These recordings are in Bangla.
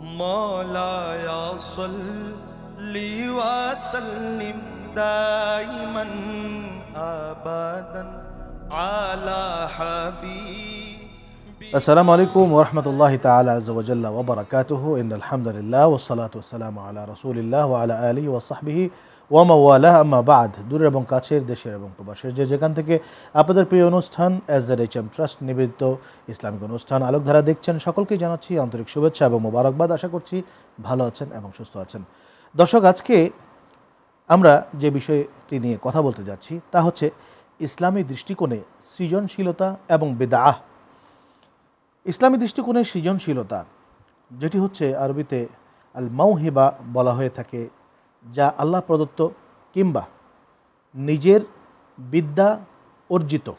مولاي صل وسلم دائما ابدا على حبيبي. السلام عليكم ورحمة الله تعالى عز وجل وبركاته. إن الحمد لله والصلاة والسلام على رسول الله وعلى آله وصحبه ওয়ামাওয়ালা আম্মা বাদ, দূরের এবং কাছের, দেশের এবং প্রবাসের। যে যেখান থেকে আপনাদের প্রিয় অনুষ্ঠান, S Z H M trust নিবেদিত ইসলামিক অনুষ্ঠান, আলোকধারা দেখছেন, সকলকেই জানাচ্ছি আন্তরিক শুভেচ্ছা এবং মোবারকবাদ। আশা করছি ভালো আছেন এবং সুস্থ আছেন। দর্শক, আজকে আমরা যে বিষয়টি নিয়ে কথা বলতে যাচ্ছি, তা হচ্ছে ইসলামী দৃষ্টিকোণে সৃজনশীলতা এবং বেদাহ ইসলামী দৃষ্টিকোণে সৃজনশীলতা, যেটি হচ্ছে আরবিতে আল মাউহিবা বলা হয়ে থাকে যা আল্লাহ প্রদত্ত কিংবা নিজের বিদ্যা অর্জিত।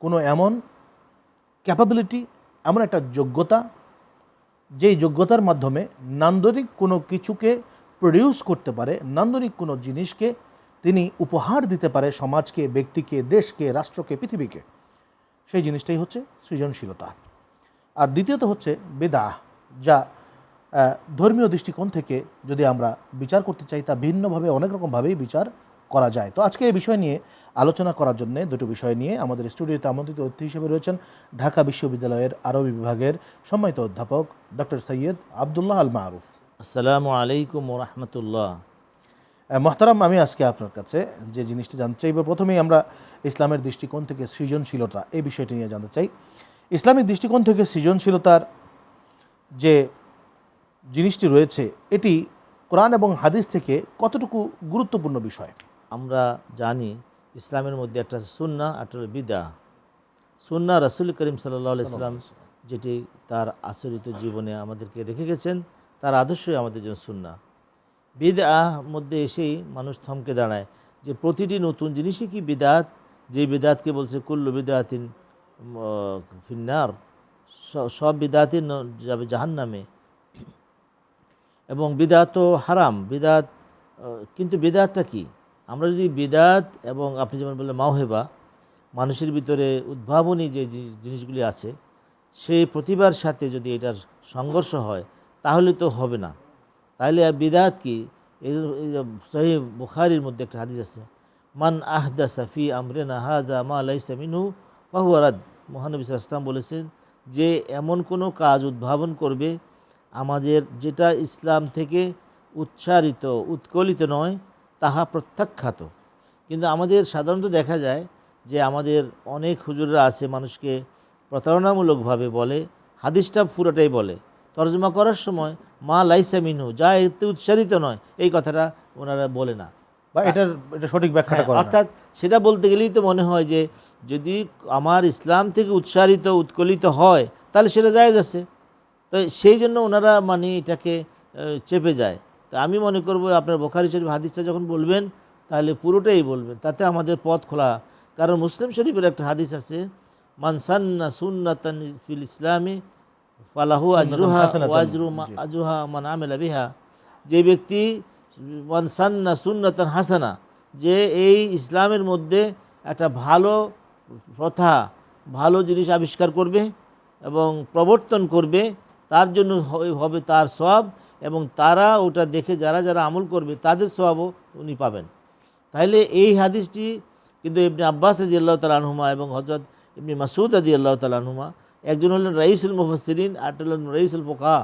কোনো এমন ক্যাপাবিলিটি এমন একটা যোগ্যতা, যেই যোগ্যতার মাধ্যমে নান্দনিক কোনো কিছুকে প্রডিউস করতে পারে, নান্দনিক কোনো জিনিসকে তিনি উপহার দিতে পারে সমাজকে, ব্যক্তিকে, দেশকে, রাষ্ট্রকে, পৃথিবীকে। সেই জিনিসটাই হচ্ছে সৃজনশীলতা। আর দ্বিতীয়ত হচ্ছে বেদা যা ধর্মীয় দৃষ্টিকোণ থেকে যদি আমরা বিচার করতে চাই তা ভিন্নভাবে অনেক রকমভাবেই বিচার করা যায়। তো আজকে এই বিষয় নিয়ে আলোচনা করার জন্য দুটো বিষয় নিয়ে আমাদের স্টুডিওতে আমন্ত্রিত অতিথি হিসেবে রয়েছেন ঢাকা বিশ্ববিদ্যালয়ের আরবি বিভাগের সম্মানিত অধ্যাপক ডক্টর সৈয়দ আবদুল্লাহ আল মারুফ। আসসালামু আলাইকুম রহমতুল্লাহ। মহতারাম আমি আজকে আপনার কাছে যে জিনিসটি জানতে চাইব প্রথমেই আমরা ইসলামের দৃষ্টিকোণ থেকে সৃজনশীলতা এই বিষয়টি নিয়ে জানতে চাই। ইসলামিক দৃষ্টিকোণ থেকে সৃজনশীলতার যে জিনিসটি রয়েছে এটি কোরআন এবং হাদিস থেকে কতটুকু গুরুত্বপূর্ণ বিষয়? আমরা জানি ইসলামের মধ্যে একটা সুন্না একটা বিদা সুন্না রাসুল করিম সাল্লাহ ইসলাম যেটি তার আচরিত জীবনে আমাদেরকে রেখে গেছেন তার আদর্শই আমাদের জন্য সুন্না বিদা মধ্যে এসেই মানুষ থমকে দাঁড়ায় যে প্রতিটি নতুন জিনিসই কি বিদাত যে বিদাতকে বলছে কুল্লু বিদাতিন ফিন্নার। সব বিদাতিন যাবে জাহান্নামে। এবং বিদাত তো হারাম। বিদাত কিন্তু বিদাতটা কি? আমরা যদি বিদাত এবং আপনি যেমন বললেন মাওহেবা, মানুষের ভিতরে উদ্ভাবনী যে জিনিসগুলি আছে, সেই প্রতিভার সাথে যদি এটার সংঘর্ষ হয়, তাহলে তো হবে না। তাহলে বিদাত কি? সহি বুখারির মধ্যে একটা হাদিস আছে, মান আহদা সাফি আমরেনা হাজা মা আলাইসা মিনহু পাহুয়ারাদ মহানবী আলাইহি বলেছেন, যে এমন কোনো কাজ উদ্ভাবন করবে আমাদের যেটা ইসলাম থেকে উচ্চারিত উৎকলিত নয় তাহা প্রত্যাখ্যাত। কিন্তু আমাদের সাধারণত দেখা যায় যে আমাদের অনেক হুজুররা আছে মানুষকে প্রতারণামূলকভাবে বলে হাদিসটা পুরোটাই বলে। তর্জমা করার সময় মা লাইসা মিনহু যা এতে উচ্চারিত নয় এই কথাটা ওনারা বলে না। বা এটার এটা সঠিক ব্যাখ্যা হ্যাঁ, করে অর্থাৎ সেটা বলতে গেলেই তো মনে হয় যে যদি আমার ইসলাম থেকে উৎসারিত উৎকলিত হয় তাহলে সেটা জায়েজ আছে। তো সেই জন্য ওনারা মানে এটাকে চেপে যায়। তা আমি মনে করব আপনার বোখারি শরীফ হাদিসটা যখন বলবেন তাহলে পুরোটাই বলবেন। তাতে আমাদের পথ খোলা। কারণ মুসলিম শরীফের একটা হাদিস আছে মানসান্না সুন্নাতান ফিল ইসলামে ফালাহু আজরুহা ওয়াজরু মা আজরুহা মান আমেলা বিহা। যে ব্যক্তি মানসান্না সুন্নাতান হাসানা যে এই ইসলামের মধ্যে একটা ভালো প্রথা ভালো জিনিস আবিষ্কার করবে এবং প্রবর্তন করবে তার জন্য হবে তার সব এবং তারা ওটা দেখে যারা যারা আমল করবে তাদের সবও উনি পাবেন। তাহলে এই হাদিসটি কিন্তু ইবনে আব্বাস আদি আল্লাহ তালাহুমা এবং হজরত ইবনে মাসুদ আদি আল্লাহ তালাহুমা একজন হলেন রাইসুল মুফসরিন আর একটা হলেন রাইসুল পোকা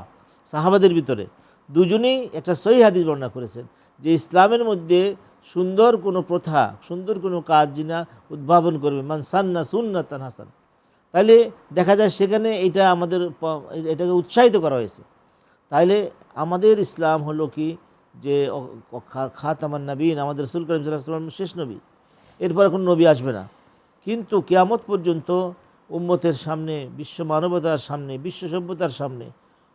সাহাবাদের ভিতরে। দুজনেই একটা সহি হাদিস বর্ণনা করেছেন যে ইসলামের মধ্যে সুন্দর কোনো প্রথা, সুন্দর কোনো কাজ যিনা উদ্ভাবন করবে, মান সান্না সুন্না তান হাসান। তাহলে দেখা যায় সেখানে এটা আমাদের এটাকে উৎসাহিত করা হয়েছে। তাইলে আমাদের ইসলাম হলো কি যে খাতামান নবীন, আমাদের রসুল করিম সাল্লাম শেষ নবী। এরপর এখন নবী আসবে না। কিন্তু কেয়ামত পর্যন্ত উম্মতের সামনে, বিশ্ব মানবতার সামনে, বিশ্ব সভ্যতার সামনে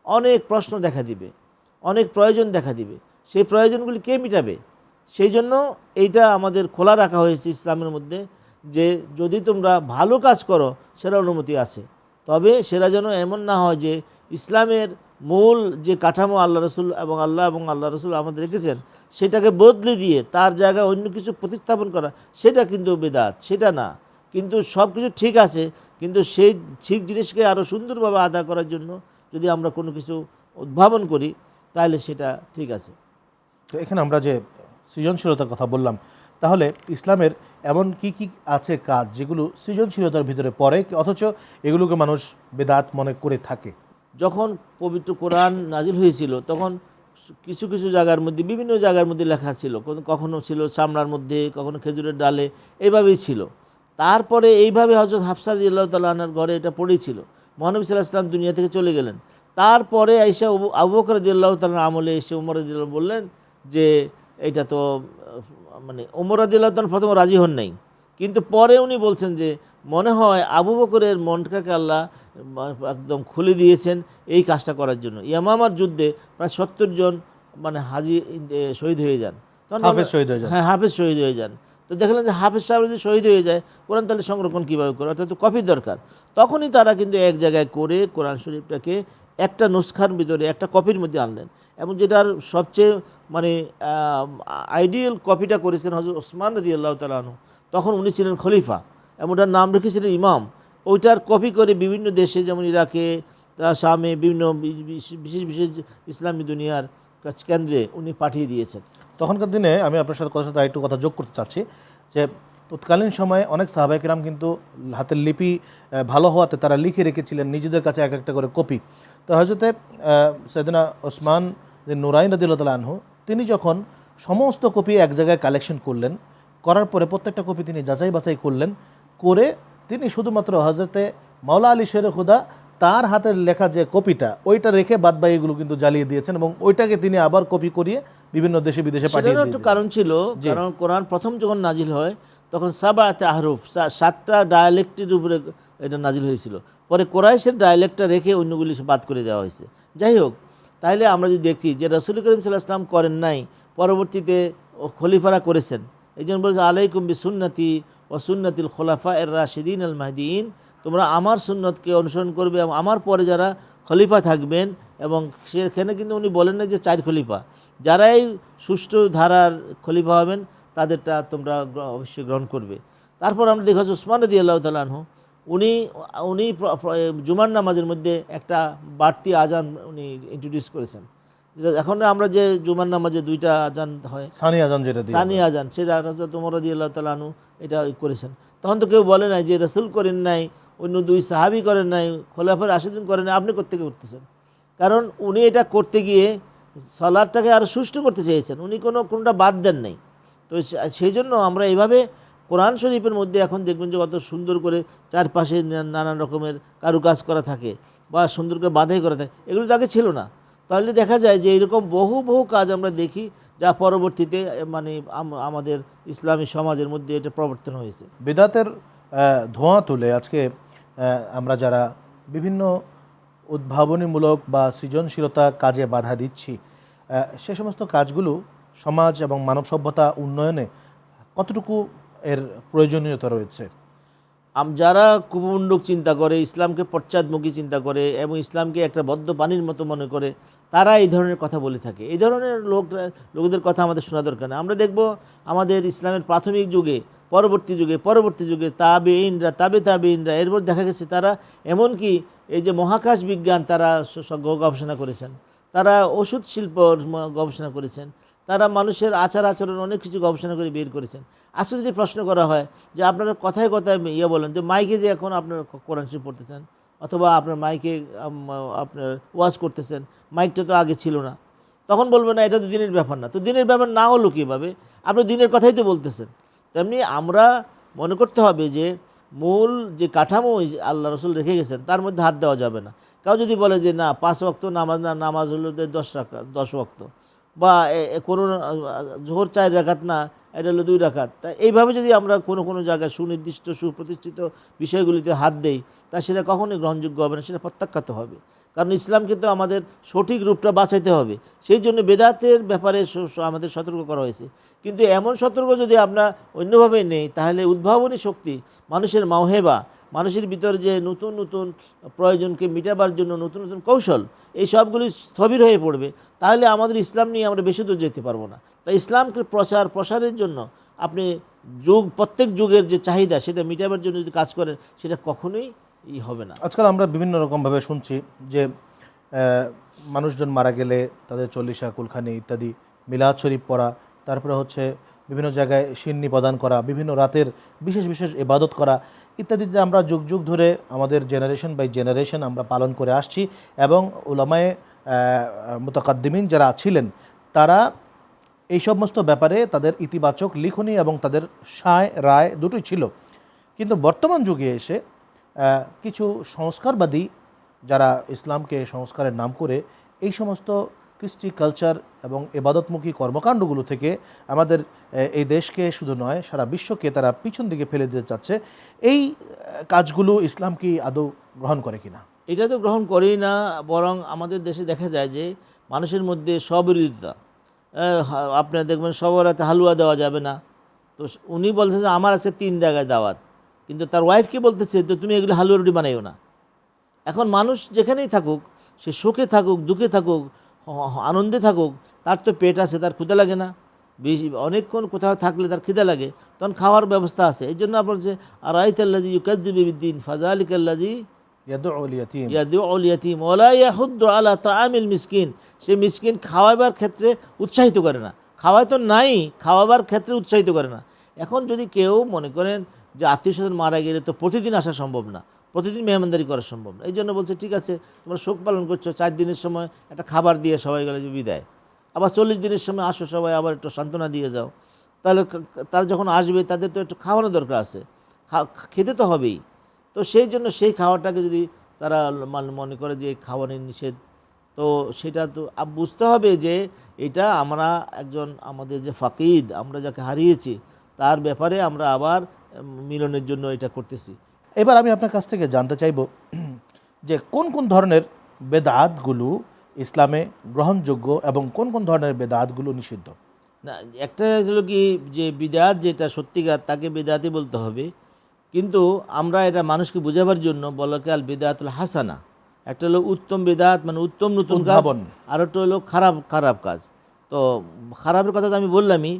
অনেক প্রশ্ন দেখা দিবে, অনেক প্রয়োজন দেখা দিবে। সেই প্রয়োজনগুলি কে মিটাবে? সেই জন্য এইটা আমাদের খোলা রাখা হয়েছে ইসলামের মধ্যে। যে যদি তোমরা ভালো কাজ করো সেটা অনুমতি আছে। তবে সেটা যেন এমন না হয় যে ইসলামের মূল যে কাঠামো আল্লাহ রসুল এবং আল্লাহ এবং আল্লাহ রসুল আমাদের রেখেছেন, সেটাকে বদলে দিয়ে তার জায়গায় অন্য কিছু প্রতিস্থাপন করা, সেটা কিন্তু বেদাত, সেটা না। কিন্তু সব কিছু ঠিক আছে, কিন্তু সেই ঠিক জিনিসকে আরও সুন্দরভাবে আদা করার জন্য যদি আমরা কোনো কিছু উদ্ভাবন করি, তাহলে সেটা ঠিক আছে। তো এখানে আমরা যে সৃজনশীলতার কথা বললাম তাহলে ইসলামের এমন কি কি আছে কাজ যেগুলো সৃজনশীলতার ভিতরে পড়ে, অথচ এগুলোকে মানুষ বেদাত মনে করে থাকে? যখন পবিত্র কোরআন নাজিল হয়েছিল, তখন কিছু কিছু জায়গার মধ্যে, বিভিন্ন জায়গার মধ্যে লেখা ছিল। কখনো ছিল চামড়ার মধ্যে, কখনো খেজুরের ডালে, এইভাবেই ছিল। তারপরে এইভাবে হজরত হাফসার আল্লাহ তাল্লাহার ঘরে এটা পড়েছিল। মহানবী সাল্লাহ ইসলাম দুনিয়া থেকে চলে গেলেন। তারপরে আইসা আবু বকর দিল্লাহ তাল্লাহ আমলে এসে উমর দিল্লাহ বললেন যে এটা তো মানে দিল্লাহ তাল্লাহ প্রথমে রাজি হন নাই। কিন্তু পরে উনি বলছেন যে মনে হয় আবু বকরের মনটাকে আল্লাহ একদম খুলে দিয়েছেন এই কাজটা করার জন্য। ইয়ামামার যুদ্ধে প্রায় সত্তর জন মানে হাজি শহীদ হয়ে যান। তখন হাফেজ শহীদ হয়ে যান। হ্যাঁ হাফেজ শহীদ হয়ে যান। তো দেখলেন যে হাফেজ সাহেব যদি শহীদ হয়ে যায় কোরআন তাহলে সংরক্ষণ কীভাবে করে? অর্থাৎ কপির দরকার। তখনই তারা কিন্তু এক জায়গায় করে কোরআন শরীফটাকে একটা নুসখার ভিতরে একটা কপির মধ্যে আনলেন। এবং যেটার সবচেয়ে মানে আইডিয়াল কপিটা করেছেন হজরত ওসমান রদি আল্লাহ তালু তখন উনি ছিলেন খলিফা। এবং ওটার নাম রেখেছিলেন ইমাম। ওইটার কপি করে বিভিন্ন দেশে, যেমন ইরাকে শামে, বিভিন্ন বিশেষ বিশেষ ইসলামী দুনিয়ার কাছ কেন্দ্রে উনি পাঠিয়ে দিয়েছেন। তখনকার দিনে আমি আপনার সাথে কথা সাথে একটু কথা যোগ করতে চাচ্ছি, যে তৎকালীন সময়ে অনেক সাহাবাহিকরাম কিন্তু হাতের লিপি ভালো হওয়াতে তারা লিখে রেখেছিলেন নিজেদের কাছে এক একটা করে কপি তো হজরতে সেদিনা ওসমান যে নুরাইন রদিল্লা আনহু তিনি যখন সমস্ত কপি এক জায়গায় কালেকশন করলেন করার পরে প্রত্যেকটা কপি তিনি যাচাই বাছাই করলেন করে তিনি শুধুমাত্র হজরতে মাওলা আলী শের খুদা তার হাতের লেখা যে কপিটা ওইটা রেখে বাদ বাকিগুলো কিন্তু জ্বালিয়ে দিয়েছেন এবং ওইটাকে তিনি আবার কপি করিয়ে বিভিন্ন দেশে বিদেশে পাঠিয়ে একটু কারণ ছিল কারণ কোরআন প্রথম যখন নাজিল হয় তখন সাবাতে আহরুফ সাতটা ডায়ালেক্টের উপরে এটা নাজিল হয়েছিল। পরে কোরাইশের ডায়ালেক্টটা রেখে অন্যগুলি বাদ করে দেওয়া হয়েছে। যাই হোক তাহলে আমরা যদি দেখি যে রসুল করিম সাল্লাহ ইসলাম করেন নাই, পরবর্তীতে ও খলিফারা করেছেন। এই জন্য বলছে, আলাইকুম বি সুন্নতি ও সুন্নতিল খোলাফা এর রাশিদিন আল মাহদিন তোমরা আমার সুন্নতকে অনুসরণ করবে এবং আমার পরে যারা খলিফা থাকবেন এবং সেখানে কিন্তু উনি বলেন না যে চার খলিফা। যারাই সুষ্ঠু ধারার খলিফা হবেন, তাদেরটা তোমরা অবশ্যই গ্রহণ করবে। তারপর আমরা দেখা যাচ্ছে উসমান রদি আল্লাহ তালাহু উনি উনি জুমার নামাজের মধ্যে একটা বাড়তি আজান উনি ইন্ট্রোডিউস করেছেন। যেটা এখন আমরা যে জুমার নামাজে দুইটা আজান হয় সানি আজান যেটা সানি আজান সেটা হচ্ছে তোমার রদি আল্লাহ তালাহু এটা করেছেন। তখন তো কেউ বলে নাই যে রসুল করেন নাই অন্য দুই সাহাবি করেন নাই খোলাফের আশিদিন করেন নাই আপনি কোথেকে করতেছেন কারণ উনি এটা করতে গিয়ে সলাদটাকে আরও সুষ্ঠু করতে চেয়েছেন। উনি কোনো কোনটা বাদ দেন নাই। তো সেই জন্য আমরা এইভাবে কোরআন শরীফের মধ্যে এখন দেখবেন যে কত সুন্দর করে চারপাশে নানান রকমের কারুকাজ করা থাকে বা সুন্দর করে বাঁধাই করা থাকে। এগুলো তো আগে ছিল না। তাহলে দেখা যায় যে এরকম বহু বহু কাজ আমরা দেখি যা পরবর্তীতে মানে আমাদের ইসলামী সমাজের মধ্যে এটা প্রবর্তন হয়েছে। বেদাতের ধোঁয়া তুলে আজকে আমরা যারা বিভিন্ন উদ্ভাবনীমূলক বা সৃজনশীলতা কাজে বাধা দিচ্ছি সে সমস্ত কাজগুলো সমাজ এবং মানব সভ্যতা উন্নয়নে কতটুকু এর প্রয়োজনীয়তা রয়েছে। যারা কুপমণ্ডক চিন্তা করে, ইসলামকে পশ্চাদমুখী চিন্তা করে এবং ইসলামকে একটা বদ্ধ পানির মতো মনে করে, তারা এই ধরনের কথা বলে থাকে। এই ধরনের লোক, লোকদের কথা আমাদের শোনা দরকার না। আমরা দেখব আমাদের ইসলামের প্রাথমিক যুগে, পরবর্তী যুগে পরবর্তী যুগে তাবে ইনরা তাবে তাবে ইনরা এরপর দেখা গেছে তারা এমনকি এই যে মহাকাশ বিজ্ঞান তারা গবেষণা করেছেন। তারা ওষুধ শিল্পর গবেষণা করেছেন। তারা মানুষের আচার আচরণ, অনেক কিছু গবেষণা করে বের করেছেন। আসলে যদি প্রশ্ন করা হয় যে আপনারা কথায় কথায় ইয়ে বলেন যে মাইকে যে এখন আপনার কোরআন শরীফ পড়তেছেন, অথবা আপনার মাইকে আপনার ওয়াজ করতেছেন, মাইকটা তো আগে ছিল না, তখন বলবেন না, এটা তো দিনের ব্যাপার না। তো দিনের ব্যাপার না হলো কীভাবে? আপনি দিনের কথাই তো বলতেছেন। তেমনি আমরা মনে করতে হবে যে মূল যে কাঠামো আল্লাহ রসুল রেখে গেছেন, তার মধ্যে হাত দেওয়া যাবে না। কেউ যদি বলে যে না, পাঁচ ওয়াক্ত নামাজ না, নামাজ হলো দশ দশ ওয়াক্ত। বা কোনো জোহর চার রাখাত না, এটা হলো দুই রাখাত তা এইভাবে যদি আমরা কোনো কোনো জায়গায় সুনির্দিষ্ট, সুপ্রতিষ্ঠিত বিষয়গুলিতে হাত দেই, তা সেটা কখনোই গ্রহণযোগ্য হবে না, সেটা প্রত্যাখ্যাত হবে। কারণ ইসলামকে তো আমাদের সঠিক রূপটা বাঁচাইতে হবে। সেই জন্য বেদাতের ব্যাপারে আমাদের সতর্ক করা হয়েছে। কিন্তু এমন সতর্ক যদি আমরা অন্যভাবে নেই, তাহলে উদ্ভাবনী শক্তি, মানুষের মাওহেবা, মানুষের ভিতরে যে নতুন নতুন প্রয়োজনকে মিটাবার জন্য নতুন নতুন কৌশল এই সবগুলি স্থবির হয়ে পড়বে, তাহলে আমাদের ইসলাম নিয়ে আমরা বেশি দূর যেতে পারব না। তাই ইসলামকে প্রচার, প্রসারের জন্য আপনি যুগ, প্রত্যেক যুগের যে চাহিদা, সেটা মেটাবার জন্য যদি কাজ করেন, সেটা কখনোই ই হবে না। আজকাল আমরা বিভিন্ন রকমভাবে শুনছি যে মানুষজন মারা গেলে তাদের চল্লিশা, কুলখানি ইত্যাদি মিলাদ শরীফ পড়া, তারপরে হচ্ছে বিভিন্ন জায়গায় সিন্নি প্রদান করা, বিভিন্ন রাতের বিশেষ বিশেষ ইবাদত করা ইত্যাদিতে আমরা যুগ যুগ ধরে আমাদের জেনারেশন বাই জেনারেশন আমরা পালন করে আসছি এবং উলামায়ে মোতাকাদ্দিমিন যারা ছিলেন, তারা এই সমস্ত ব্যাপারে তাদের ইতিবাচক লিখনি এবং তাদের সায়, রায় দুটোই ছিল। কিন্তু বর্তমান যুগে এসে কিছু সংস্কারবাদী যারা ইসলামকে সংস্কারের নাম করে, এই সমস্ত কৃষ্টি কালচার এবং এবাদতমুখী কর্মকাণ্ডগুলো থেকে আমাদের এই দেশকে শুধু নয়, সারা বিশ্বকে তারা পিছন দিকে ফেলে দিতে চাচ্ছে। এই কাজগুলো ইসলাম কি আদৌ গ্রহণ করে কিনা? এটা তো গ্রহণ করেই না, বরং আমাদের দেশে দেখা যায় যে মানুষের মধ্যে স্ববিরোধিতা আপনারা দেখবেন সবার রাতে হালুয়া দেওয়া যাবে না। তো উনি বলছে যে আমার আছে তিন জায়গায় দাওয়াত, কিন্তু তার ওয়াইফকে বলতেছে, তো তুমি এগুলো হালুয়া রুটি বানাইও না। এখন মানুষ যেখানেই থাকুক, সে সুখে থাকুক, দুঃখে থাকুক আনন্দে থাকুক তার তো পেট আছে তার ক্ষুদা লাগে না। বেশি অনেকক্ষণ কোথাও থাকলে তার খিদে লাগে তখন খাওয়ার ব্যবস্থা আছে। এই জন্য আপনার যে আর আইতাল্লাজি ইয়াদুল ইয়াতিম ওলা ইয়াহুদ্দু আলা তাআমিল মিসকিন। সে মিসকিন খাওয়াবার ক্ষেত্রে উৎসাহিত করে না। খাওয়ায় তো নাই খাওয়াবার ক্ষেত্রে উৎসাহিত করে না। এখন যদি কেউ মনে করেন যে আত্মীয় স্বজন মারা গেলে তো প্রতিদিন আসা সম্ভব না। প্রতিদিন মেহমানদারি করা সম্ভব না। এই জন্য বলছে, ঠিক আছে, তোমরা শোক পালন করছ, চার দিনের সময় একটা খাবার দিয়ে সবাই গেলে বিদায়। আবার চল্লিশ দিনের সময় আসো সবাই, আবার একটু সান্ত্বনা দিয়ে যাও। তাহলে তারা যখন আসবে, তাদের তো একটু খাওয়ানো দরকার আছে। খেতে তো হবেই। তো সেই জন্য সেই খাওয়াটাকে যদি তারা মান- মনে করে যে খাওয়ানোর নিষেধ, তো সেটা তো বুঝতে হবে যে এটা আমরা একজন আমাদের যে ফাকিদ আমরা যাকে হারিয়েছি, তার ব্যাপারে আমরা আবার মিলনের জন্য এটা করতেছি। এবার আমি আপনার কাছ থেকে জানতে চাইব যে কোন কোন ধরনের বেদাতগুলো ইসলামে গ্রহণযোগ্য এবং কোন কোন ধরনের বেদাতগুলো নিষিদ্ধ? না একটা হলো কি যে বিদাত যেটা সত্যিকার তাকে বিদাতই বলতে হবে। কিন্তু আমরা এটা মানুষকে বোঝাবার জন্য বলকে আল বিদাতুল হাসানা। একটা হলো উত্তম বেদাত মানে উত্তম নতুন উদ্ভাবন। আর একটা হলো খারাপ খারাপ কাজ। তো খারাপের কথা তো আমি বললামই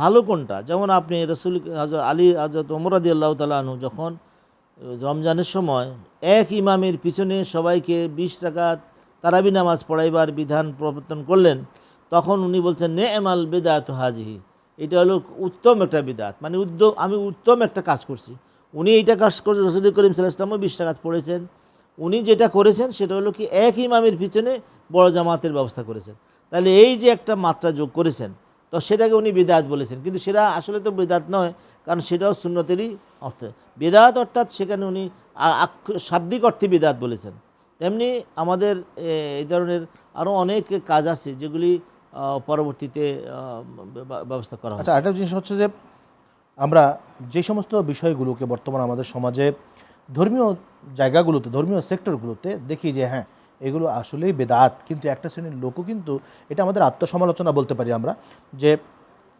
ভালো কোনটা? যেমন আপনি রসুল আলী হজরত ওমরাদি আল্লাহ তালু যখন রমজানের সময় এক ইমামের পিছনে সবাইকে বিশ টাকাত তারাবি নামাজ পড়াইবার বিধান প্রবর্তন করলেন, তখন উনি বলছেন নে এমাল বেদাত হাজিহি। এটা হলো উত্তম একটা বিদাত। মানে উদ্যোগ আমি উত্তম একটা কাজ করছি। উনি এইটা কাজ করে রসুল করিম সাল্লাহ ইসলামও বিশ টাকাত পড়েছেন। উনি যেটা করেছেন, সেটা হলো কি, এক ইমামের পিছনে বড় জামাতের ব্যবস্থা করেছেন। তাহলে এই যে একটা মাত্রা যোগ করেছেন, তো সেটাকে উনি বেদাত বলেছেন। কিন্তু সেটা আসলে তো বেদাত নয় কারণ সেটাও সুন্নতেরই অর্থ। বেদাত অর্থাৎ সেখানে উনি শাব্দিক অর্থে বেদাত বলেছেন। তেমনি আমাদের এই ধরনের আরও অনেক কাজ আছে যেগুলি পরবর্তীতে ব্যবস্থা করা আচ্ছা একটা জিনিস হচ্ছে যে আমরা যে সমস্ত বিষয়গুলোকে বর্তমান আমাদের সমাজে ধর্মীয় জায়গাগুলোতে ধর্মীয় সেক্টরগুলোতে দেখি যে হ্যাঁ এগুলো আসলেই বেদাত। কিন্তু একটা শ্রেণির লোকও কিন্তু এটা আমাদের আত্মসমালোচনা বলতে পারি আমরা যে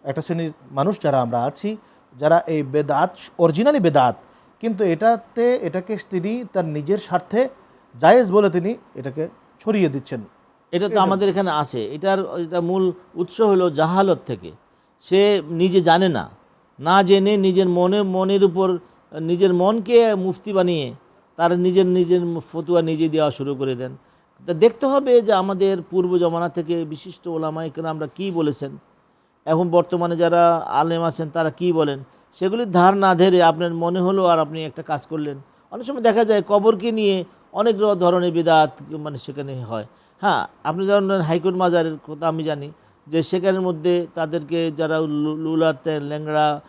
একটা শ্রেণির মানুষ যারা আমরা আছি যারা এই বেদাত অরিজিনালি বেদাত কিন্তু এটাতে এটাকে তিনি তার নিজের স্বার্থে জায়েজ বলে তিনি এটাকে ছড়িয়ে দিচ্ছেন। এটা তো আমাদের এখানে আছে। এটার এটা মূল উৎস হলো জাহালত থেকে। সে নিজে জানে না। না জেনে নিজের মনে মনের উপর নিজের মনকে মুফতি বানিয়ে তার নিজের নিজের ফতুয়া নিজে দেওয়া শুরু করে দেন। তা দেখতে হবে যে আমাদের পূর্ব জমানা থেকে বিশিষ্ট ওলামাইকেরা আমরা কী বলেছেন। এখন বর্তমানে যারা আলেম আছেন, তারা কি বলেন? সেগুলির ধার না ধরে আপনার মনে হলো আর আপনি একটা কাজ করলেন। অনেক সময় দেখা যায় কবরকে নিয়ে অনেক ধরনের বেদাত মানে সেখানে হয়। হ্যাঁ আপনি যেমন হাইকোর্ট মাজারের কথা আমি জানি যে সেখানের মধ্যে তাদেরকে যারা লু- লুলাতে ল্যাংড়া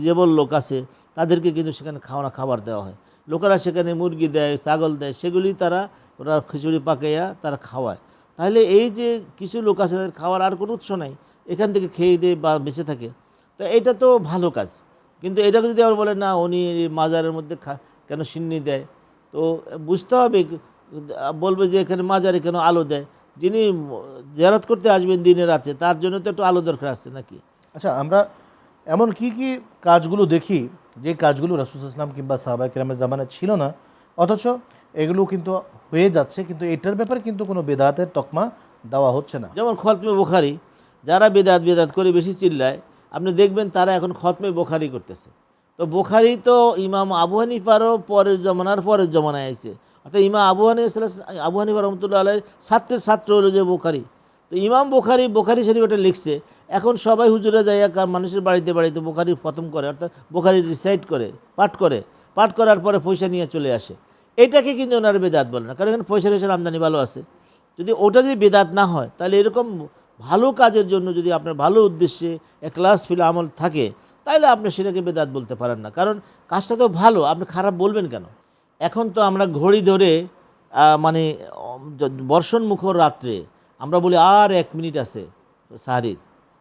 যেবল লোক আছে, তাদেরকে কিন্তু সেখানে খাওয়ানো খাবার দেওয়া হয়। লোকেরা সেখানে মুরগি দেয়, ছাগল দেয়, সেগুলি তারা ওরা খিচুড়ি পাকাইয়া তারা খাওয়ায়। তাহলে এই যে কিছু লোক আছে, তাদের খাওয়ার আর কোনো উৎস নাই। এখান থেকে খেয়ে দিয়ে বা বেঁচে থাকে। তো এটা তো ভালো কাজ। কিন্তু এটাকে যদি আবার বলে না উনি মাজারের মধ্যে কেন সিন্নি দেয়? তো বুঝতে হবে বলবে যে এখানে মাজারে কেন আলো দেয়? যিনি জেরাত করতে আসবেন দিনে রাতে তার জন্য তো একটু আলো দরকার আছে নাকি? আচ্ছা আমরা এমন কি কি কাজগুলো দেখি যে কাজগুলো রাসুল ইসলাম কিংবা সাহাবা কিরামের জামানায় ছিল না অথচ এগুলো কিন্তু হয়ে যাচ্ছে কিন্তু এটার ব্যাপারে কিন্তু কোনো বেদাতের তকমা দেওয়া হচ্ছে না। যেমন খতমে বোখারি যারা বেদাত বেদাত করে বেশি চিল্লায়, আপনি দেখবেন তারা এখন খতমে বোখারি করতেছে। তো বোখারি তো ইমাম আবু হানিফারও পরের জমানার পরের জমানায় আছে অর্থাৎ ইমাম আবু হানিফ আবু হানিফা রহমতুল্লাহ আলাই ছাত্রের ছাত্র হলো যে বোখারি। তো ইমাম বোখারি বোখারি শরীফ এটা লিখছে, এখন সবাই হুজুরা যাইয়া মানুষের বাড়িতে বাড়িতে বোখারি খতম করে, অর্থাৎ বোখারি রিসাইড করে, পাঠ করে, পাঠ করার পরে পয়সা নিয়ে চলে আসে। এটাকে কিন্তু ওনারা বেদাত বলে না, কারণ এখানে পয়সা টয়সার আমদানি ভালো আছে। যদি ওটা যদি বেদাত না হয়, তাহলে এরকম ভালো কাজের জন্য যদি আপনার ভালো উদ্দেশ্যে ক্লাস ফিল আমল থাকে তাহলে আপনি সেটাকে বেদাত বলতে পারেন না। কারণ কাজটা তো ভালো আপনি খারাপ বলবেন কেন? এখন তো আমরা ঘড়ি ধরে মানে উম, য- বর্ষণ মুখর রাত্রে আমরা বলি আর এক মিনিট আছে সাহারির।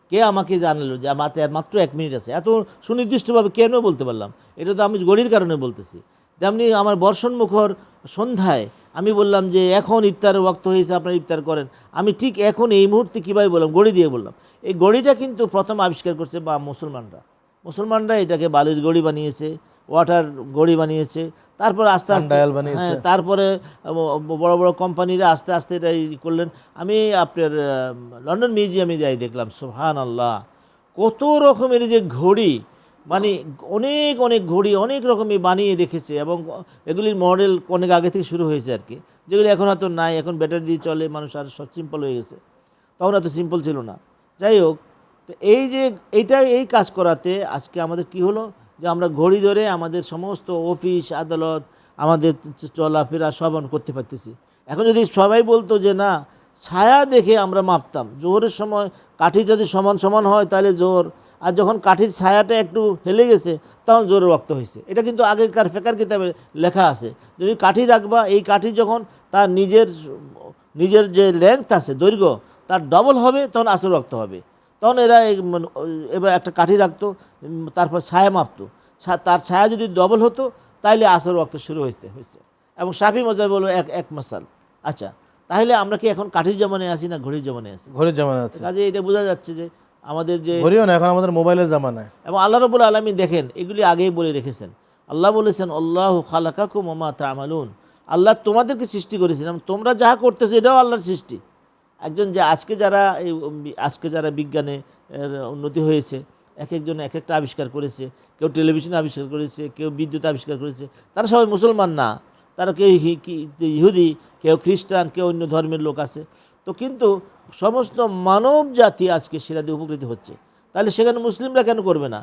কে আমাকে জানালো যে মাত্র এক মিনিট আছে। এত সুনির্দিষ্টভাবে কেন বলতে পারলাম? এটা তো আমি গড়ির কারণে বলতেছি। তেমনি আমার বর্ষণ মুখর সন্ধ্যায় আমি বললাম যে এখন ইফতারের ওক্ত হয়েছে আপনারা ইফতার করেন। আমি ঠিক এখন এই মুহূর্তে কীভাবে বললাম? গড়ি দিয়ে বললাম। এই গড়িটা কিন্তু প্রথম আবিষ্কার করছে বা মুসলমানরা। মুসলমানরা এটাকে বালির গড়ি বানিয়েছে ওয়াটার গড়ি বানিয়েছে তারপর আস্তে আস্তে। হ্যাঁ তারপরে বড় বড় কোম্পানিরা আস্তে আস্তে এটা করলেন। আমি আপনার লন্ডন মিউজিয়ামে যাই দেখলাম সুহান আল্লাহ কত রকমের যে ঘড়ি মানে অনেক অনেক ঘড়ি অনেক রকমই বানিয়ে রেখেছে এবং এগুলির মডেল অনেক আগে থেকে শুরু হয়েছে আর কি। যেগুলি এখন হয়তো নাই, এখন ব্যাটারি দিয়ে চলে, মানুষ আর সব সিম্পল হয়ে গেছে। তখন এত সিম্পল ছিল না। যাই হোক, তো এই যে এইটাই এই কাজ করাতে আজকে আমাদের কি হলো? যে আমরা ঘড়ি ধরে আমাদের সমস্ত অফিস, আদালত, আমাদের চলাফেরা সব আমরা করতে পারতেছি। এখন যদি সবাই বলতো যে না, ছায়া দেখে আমরা মাপতাম। জোহরের সময় কাঠি যদি সমান সমান হয়, তাহলে জোর আর যখন কাঠির ছায়াটা একটু হেলে গেছে তখন জোরে রক্ত হয়েছে। এটা কিন্তু আগেকার ফেকার কিতাবে লেখা আছে। যদি কাঠি রাখবা এই কাঠি যখন তার নিজের নিজের যে লেন্থ আছে দৈর্ঘ্য তার ডবল হবে তখন আসল রক্ত হবে। তখন এরা এবার একটা কাঠি রাখতো তারপর ছায়া মাপতো। ছা- তার ছায়া যদি ডবল হতো তাহলে আসল রক্ত শুরু হয়েছে হয়েছে এবং সাফি মজা বলো এক এক মশাল আচ্ছা তাহলে আমরা কি এখন কাঠির জমানে আছি না ঘড়ির জমানে আছি? ঘড়ির জামানা আছে। কাজে এটা বোঝা যাচ্ছে যে আমাদের যে ঘড়িও না এখন আমাদের মোবাইলের জামানায়। এবং আল্লাহ রবুল আলমী দেখেন এগুলি আগেই বলে রেখেছেন। আল্লাহ বলেছেন আল্লাহ খালাকাকুম ওমা তামালুন। আল্লাহ তোমাদেরকে সৃষ্টি করেছেন এবং তোমরা যাহা করতেছো এটাও আল্লাহর সৃষ্টি। একজন যে আজকে যারা এই আজকে যারা বিজ্ঞানে উন্নতি হয়েছে এক একজন এক একটা আবিষ্কার করেছে কেউ টেলিভিশন আবিষ্কার করেছে কেউ বিদ্যুৎ আবিষ্কার করেছে তারা সবাই মুসলমান না। তারা কেউ ইহুদি কেউ খ্রিস্টান কেউ অন্য ধর্মের লোক আছে। তো কিন্তু সমস্ত মানব জাতি আজকে সেটা দিয়ে উপকৃত হচ্ছে। তাহলে সেখানে মুসলিমরা কেন করবে না?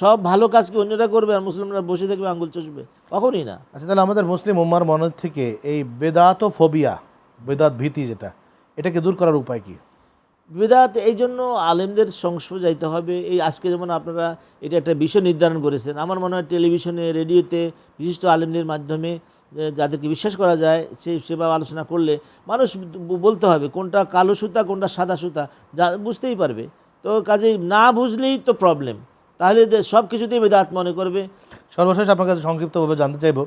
সব ভালো কাজ কি অন্যরা করবে আর মুসলিমরা বসে থাকবে আঙ্গুল চষবে? কখনই না। আচ্ছা তাহলে আমাদের মুসলিম উম্মার মনের থেকে এই বেদাত ফোবিয়া বেদাত ভীতি যেটা, এটাকে দূর করার উপায় কি? বিদাত, এই জন্য আলেমদের সংস্পর্শ যাইতে হবে। এই আজকে যেমন আপনারা এটা একটা বিষয় নির্ধারণ করেছেন, আমার মনে হয় টেলিভিশনে, রেডিওতে বিশিষ্ট আলেমদের মাধ্যমে যাদেরকে বিশ্বাস করা যায় সেই সেভাবে আলোচনা করলে মানুষ বলতে হবে কোনটা কালো সুতা, কোনটা সাদা সুতা, যা বুঝতেই পারবে। তো কাজেই না বুঝলেই তো প্রবলেম তাহলে সব কিছুতেই বেদাত মনে করবে। সর্বশেষ আপনার কাছে সংক্ষিপ্তভাবে জানতে চাইব,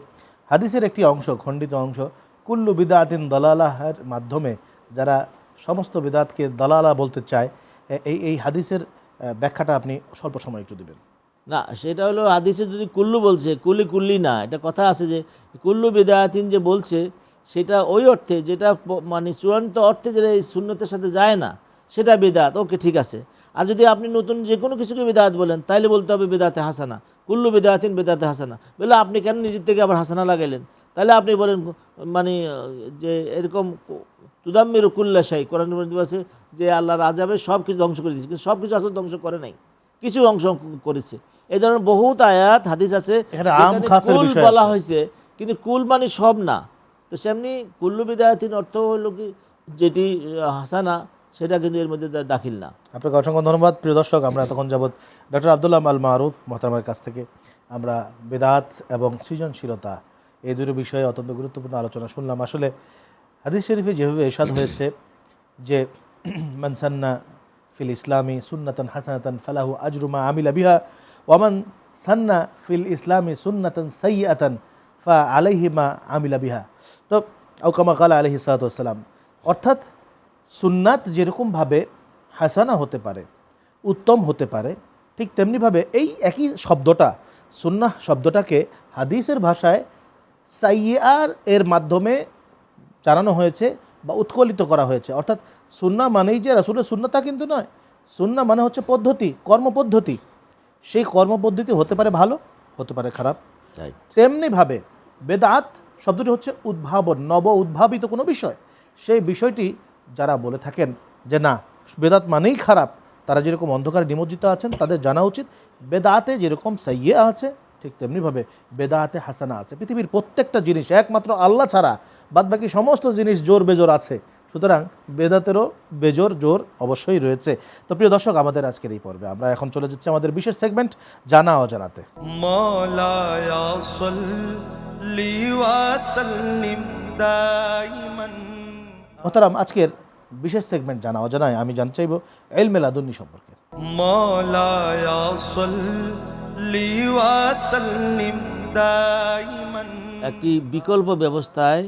হাদিসের একটি অংশ, খণ্ডিত অংশ, কুল্লু বিদাতিন দলালাহের মাধ্যমে যারা সমস্ত বেদাতকে দালালা বলতে চায় এই এই হাদিসের ব্যাখ্যাটা আপনি স্বল্প সময় একটু দিবেন। না, সেটা হলো হাদিসে যদি কুল্লু বলছে কুলি কুল্লি না, এটা কথা আছে যে কুল্লু বিদায়াতিন যে বলছে, সেটা ওই অর্থে যেটা মানে চূড়ান্ত অর্থে যেটা এই শূন্যতের সাথে যায় না, সেটা বেদাত, ওকে ঠিক আছে। আর যদি আপনি নতুন যে কোনো কিছুকে বেদাত বলেন, তাইলে বলতে হবে বেদাতে হাসানা। কুল্লু বেদাতিন বেদাতে হাসানা। বলে আপনি কেন নিজের থেকে আবার হাসানা লাগাইলেন? তাহলে আপনি বলেন মানে যে এরকম তুদাম্মির কুল্লাশাই কোরআন আছে যে আল্লাহর আজাবে সব কিছু ধ্বংস করে দিয়েছে কিন্তু সব কিছু আসলে ধ্বংস করে নাই। কিছু অংশ করেছে। এই ধরনের বহুত আয়াত হাদিস আছে কুল বলা হয়েছে কিন্তু কুল মানে সব না। তো সেমনি কুল্লু বিদায়াতিন অর্থ হলো কি যেটি হাসানা সেটা কিন্তু এর মধ্যে দাখিল না। আপনাকে অসংখ্য ধন্যবাদ। প্রিয় দর্শক আমরা এতক্ষণ যাবৎ ডক্টর আবদুল্লাহ আল মারুফ মোহতারামের কাছ থেকে আমরা বেদাত এবং সৃজনশীলতা এই দুটো বিষয়ে অত্যন্ত গুরুত্বপূর্ণ আলোচনা শুনলাম। আসলে হাদিস শরীফে যেভাবে এরশাদ হয়েছে যে মানসান্না ফিল ইসলামী সুন্নাতান হাসানাতান ফালাহু আজরুমা আমিলা বিহা ওয়ামান সান্না ফিল ইসলামী সুন্নাতান সাইয়াতান ফা আলাইহিমা আমিলা বিহা। তো আউকামা কালা আলহি সালাতাম অর্থাৎ সুন্নাত যেরকমভাবে হাসানা হতে পারে, উত্তম হতে পারে, ঠিক তেমনিভাবে এই একই শব্দটা, সুন্নাহ শব্দটাকে হাদিসের ভাষায় সাইয়ার এর মাধ্যমে জানানো হয়েছে বা উৎকলিত করা হয়েছে। অর্থাৎ সুন্না মানেই যে রাসুলের সুন্নতা কিন্তু নয়। সুন্না মানে হচ্ছে পদ্ধতি কর্মপদ্ধতি। সেই কর্মপদ্ধতি হতে পারে ভালো হতে পারে খারাপ। তেমনিভাবে বেদাত শব্দটি হচ্ছে উদ্ভাবন নব উদ্ভাবিত কোনো বিষয়। সেই বিষয়টি যারা বলে থাকেন যে না বেদাত মানেই খারাপ তারা যেরকম অন্ধকারে নিমজ্জিত আছেন তাদের জানা উচিত। বেদাতে যেরকম সাইয়ে আছে ঠিক তেমনিভাবে বেদাহাতে হাসানা আছে। পৃথিবীর প্রত্যেকটা জিনিস একমাত্র আল্লাহ ছাড়া বাদবাকি সমস্ত জিনিস জোর বেজোর আছে। সুতরাং বেদাতেরও বেজোর জোর অবশ্যই রয়েছে। তো প্রিয় দর্শক আমাদের আজকের এই পর্বে আমরা এখন চলে যাচ্ছি আমাদের বিশেষ সেগমেন্ট জানা অজানাতে। মোহতারাম আজকের বিশেষ সেগমেন্ট জানা অজানায় আমি জানতে চাইব এলমেলাদুন্নি সম্পর্কে। মলায় একটি বিকল্প ব্যবস্থায়,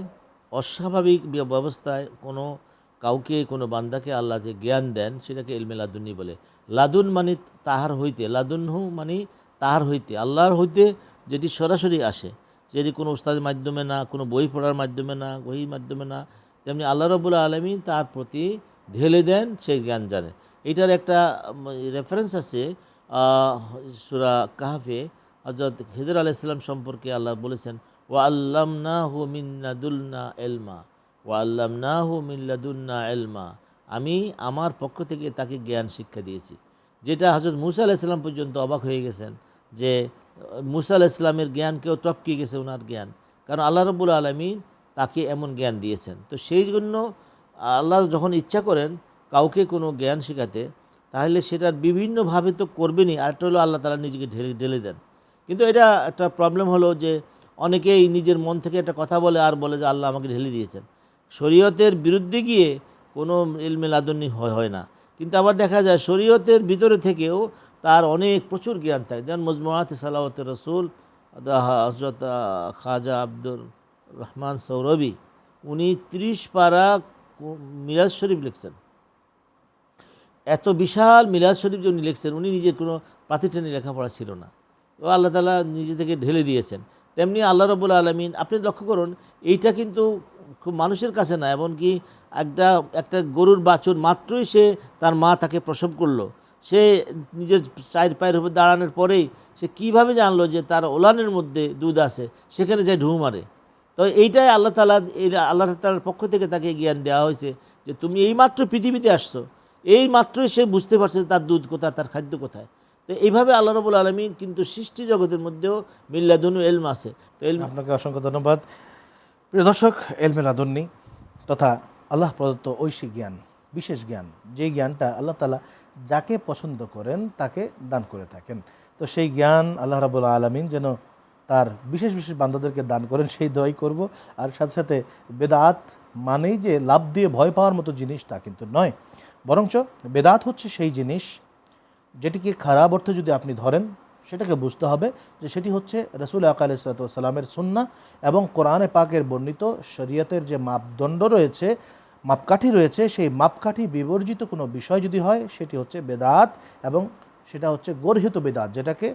অস্বাভাবিক ব্যবস্থায় কোনো কাউকে, কোনো বান্দাকে আল্লাহ যে জ্ঞান দেন, সেটাকে এলমে লাদুন্নি বলে। লাদুন মানে তাহার হইতে লাদুনহু মানে তাহার হইতে, আল্লাহর হইতে যেটি সরাসরি আসে। যেটি কোনো উস্তাদের মাধ্যমে না, কোনো বই পড়ার মাধ্যমে না বইয়ের মাধ্যমে না, তেমনি আল্লাহ রবুল্লা আলমিন তার প্রতি ঢেলে দেন সেই জ্ঞান জানে। এটার একটা রেফারেন্স আছে সুরা কাহাফে হজরত হিদর আলাইসাল্লাম সম্পর্কে আল্লাহ বলেছেন ও আল্লাম না হু মিন্নাদুলনা এলমা ও আল্লাম না হু মিল্লাদুল্না এলমা আমি আমার পক্ষ থেকে তাকে জ্ঞান শিক্ষা দিয়েছি। যেটা হজরত মুসা আলাইসাল্লাম পর্যন্ত অবাক হয়ে গেছেন যে মুসা আহ, মুসা আলাইসাল্লামের জ্ঞানকেও টপকে গেছে ওনার জ্ঞান। কারণ আল্লাহ রবুল আলমিন তাকে এমন জ্ঞান দিয়েছেন। তো সেই জন্য আল্লাহ যখন ইচ্ছা করেন কাউকে কোনো জ্ঞান শেখাতে তাহলে সেটার বিভিন্নভাবে তো করবেনই আরেকটা হলো আল্লাহ তালা নিজেকে ঢেলে ঢেলে দেন। কিন্তু এটা একটা প্রবলেম হলো যে অনেকেই নিজের মন থেকে একটা কথা বলে আর বলে যে আল্লাহ আমাকে ঢেলে দিয়েছেন। শরীয়তের বিরুদ্ধে গিয়ে কোনো ইলমে লাদনি হয় হয় না। কিন্তু আবার দেখা যায় শরীয়তের ভিতরে থেকেও তার অনেক প্রচুর জ্ঞান থাকে। যেমন মজমুয়াত সালাওয়াত রসুল হজরত খাজা আব্দুর রহমান সৌরভী, উনি ত্রিশ পারা মিরাজ শরীফ লিখছেন। এত বিশাল মিলাদ শরীফ যে উনি লিখছেন, উনি নিজের কোনো প্রাতিষ্ঠানিক লেখাপড়া ছিল না। ও আল্লাহ তালা নিজে থেকে ঢেলে দিয়েছেন। তেমনি আল্লাহ রবুল আলমিন, আপনি লক্ষ্য করুন, এইটা কিন্তু খুব মানুষের কাছে না, এমনকি একটা একটা গরুর বাছুর মাত্রই সে তার মা তাকে প্রসব করল। সে নিজের চায়ের পায়ের উপর দাঁড়ানোর পরেই সে কীভাবে জানলো যে তার ওলানের মধ্যে দুধ আছে, সেখানে যায় ঢু মারে। তো এইটাই আল্লাহ তালা এই আল্লাহ তালার পক্ষ থেকে তাকে জ্ঞান দেওয়া হয়েছে যে তুমি এইমাত্র পৃথিবীতে আসছো এই মাত্রই সে বুঝতে পারছে তার দুধ কোথায়, তার খাদ্য কোথায়। তো এইভাবে আল্লাহ রবুল আলমিন কিন্তু সৃষ্টি জগতের মধ্যেও মিল্লাদুনু এলম আছে। তো এলম আপনাকে অসংখ্য ধন্যবাদ। প্রিয় দর্শক, এলমে লাদুন্নি তথা আল্লাহ প্রদত্ত ঐশী জ্ঞান, বিশেষ জ্ঞান, যে জ্ঞানটা আল্লাহ তালা যাকে পছন্দ করেন তাকে দান করে থাকেন। তো সেই জ্ঞান আল্লাহ রাবুল আলমিন যেন তার বিশেষ বিশেষ বান্দাদেরকে দান করেন, সেই দোয়াই করব। আর সাথে সাথে বেদাত মানেই যে লাভ দিয়ে ভয় পাওয়ার মতো জিনিস তা কিন্তু নয়। বরঞ্চ বেদাত হচ্ছে সেই জিনিস যেটিকে খারাপ অর্থে যদি আপনি ধরেন, সেটাকে বুঝতে হবে যে সেটি হচ্ছে রসুল আকাল সালামের সুন্না এবং কোরআনে পাকের বর্ণিত শরীয়তের যে মাপদণ্ড রয়েছে, মাপকাঠি রয়েছে, সেই মাপকাঠি বিবর্জিত কোনো বিষয় যদি হয়, সেটি হচ্ছে বেদাত এবং সেটা হচ্ছে গর্হিত বেদাত, যেটাকে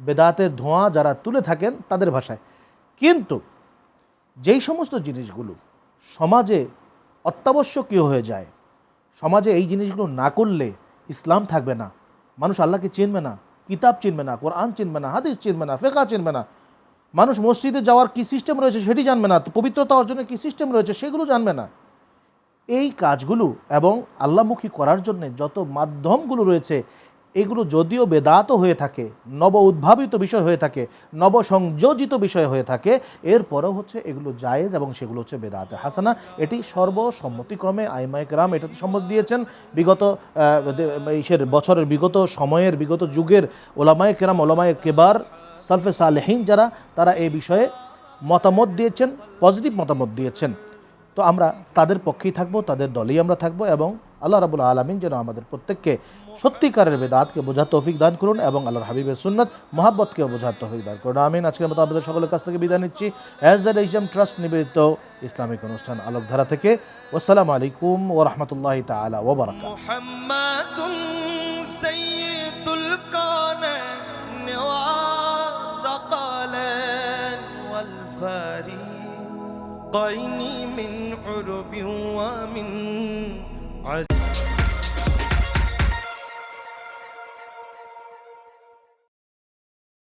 বেদাতের ধোঁয়া যারা তুলে থাকেন তাদের ভাষায়। কিন্তু যেই সমস্ত জিনিসগুলো সমাজে অত্যাবশ্যকীয় হয়ে যায় সমাজে এই জিনিসগুলো না করলে ইসলাম থাকবে না। মানুষ আল্লাহকে চিনবে না, কিতাব চিনবে না, কোরআন চিনবে না, হাদিস চিনবে না ফেকা চিনবে না। মানুষ মসজিদে যাওয়ার কি সিস্টেম রয়েছে সেটি জানবে না, পবিত্রতা অর্জনের কি সিস্টেম রয়েছে সেগুলো জানবে না। এই কাজগুলো এবং আল্লাহমুখী করার জন্য যত মাধ্যমগুলো রয়েছে এগুলো যদিও বেদাত হয়ে থাকে, নব উদ্ভাবিত বিষয় হয়ে থাকে, নব সংযোজিত বিষয় হয়ে থাকে, এরপরেও হচ্ছে এগুলো জায়েজ এবং সেগুলো হচ্ছে বেদাতে হাসানা। এটি সর্বসম্মতিক্রমে আইমায়ক রাম এটাতে সম্মত দিয়েছেন। বিগত ইসের বছরের বিগত সময়ের, বিগত যুগের ওলামায় কেরাম, ওলামায় কেবার, সালফে সালেহীন যারা, তারা এই বিষয়ে মতামত দিয়েছেন, পজিটিভ মতামত দিয়েছেন। তো আমরা তাদের পক্ষেই থাকব, তাদের দলেই আমরা থাকব এবং আল্লাহ রাবুল আলমিন যেন আমাদের প্রত্যেককে সত্যিকারের বেদাতকে বোঝার তৌফিক দান করুন এবং আল্লাহর হাবিবের সুন্নত মোহাব্বতকে বোঝার তৌফিক দান করুন আমিন আজকের মতো আপনাদের সকলের কাছ থেকে বিদায় নিচ্ছি অ্যাজ দ্য ইসলাম ট্রাস্ট নিবেদিত ইসলামিক অনুষ্ঠান আলোকধারা থেকে আসসালামু আলাইকুম ও রহমতুল্লাহ তালা ওবরাকাত محمد سيد الكونين وثقلين والفريقين من عرب ومن I.